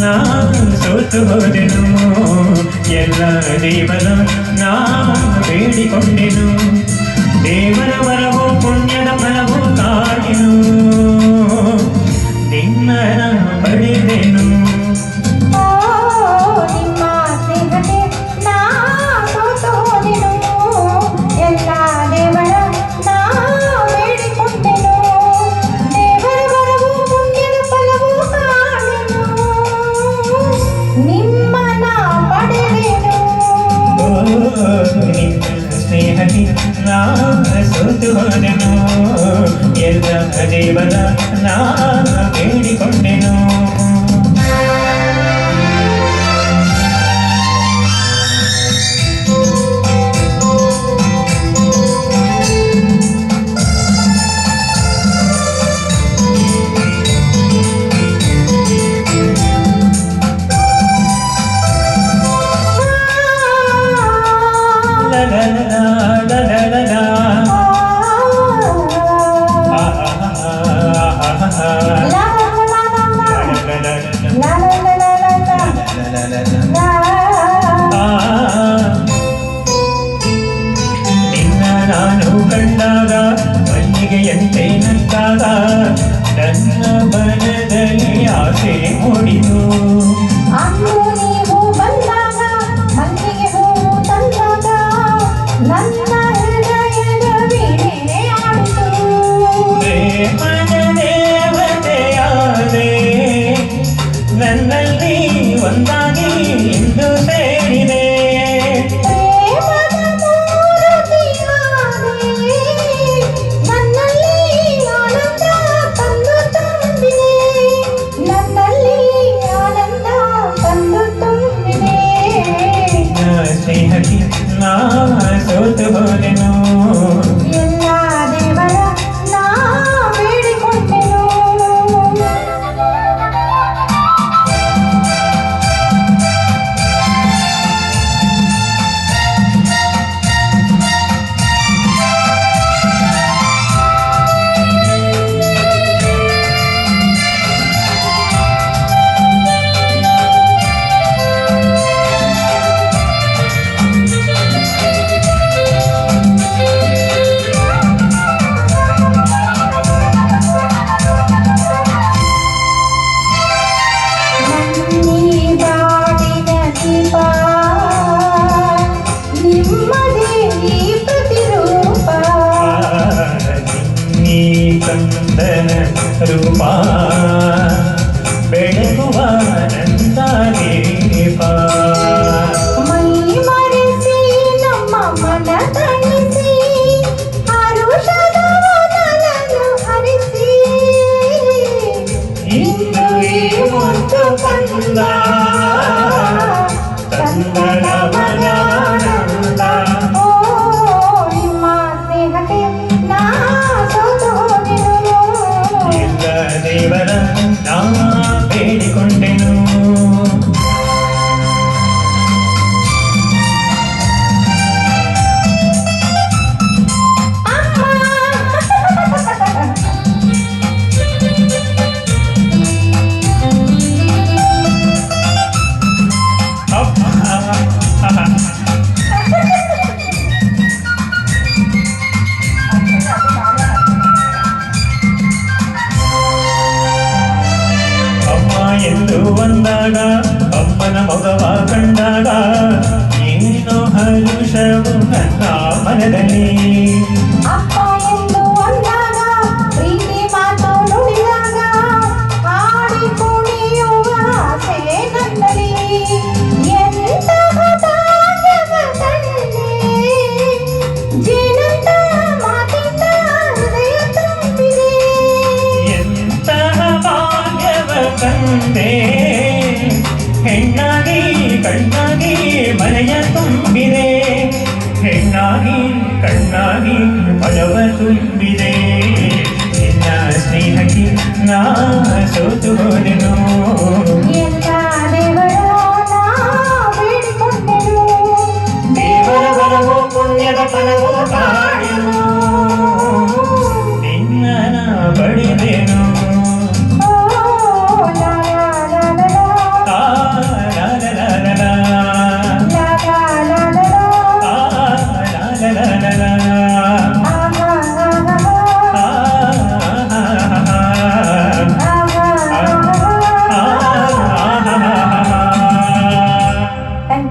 நான் சோத்துவதெனோ எல்லா தேவன நான் ಬೇಡಿಕೊಂಡೆನು ದೇವರ ವರವು ಪುಣ್ಯದ ಫಲವು ಕಾಣೆನು ನಿನ್ನ ಪಡೆದೆನು ಸುತ್ತೋದನು ಎಲ್ಲ ದೇವರ ನಾ ಬೇಡಿಕೊಂಡೆನು ಕಣ್ಣಾದ ಮಲ್ಲಿಗೆಯಂತೆ ನಂತಾದ ನನ್ನ ಬನದಲ್ಲಿ ಆಸೆ ಮೂಡಿತು कृष्णा सुत भोजन ರೂಪಾ ಕಾರಣನೇ കണ്ണാകി കണ്ണാകി പഴവ തുമ്പിരേ സ്നേഹി നാ സോതുപോലെ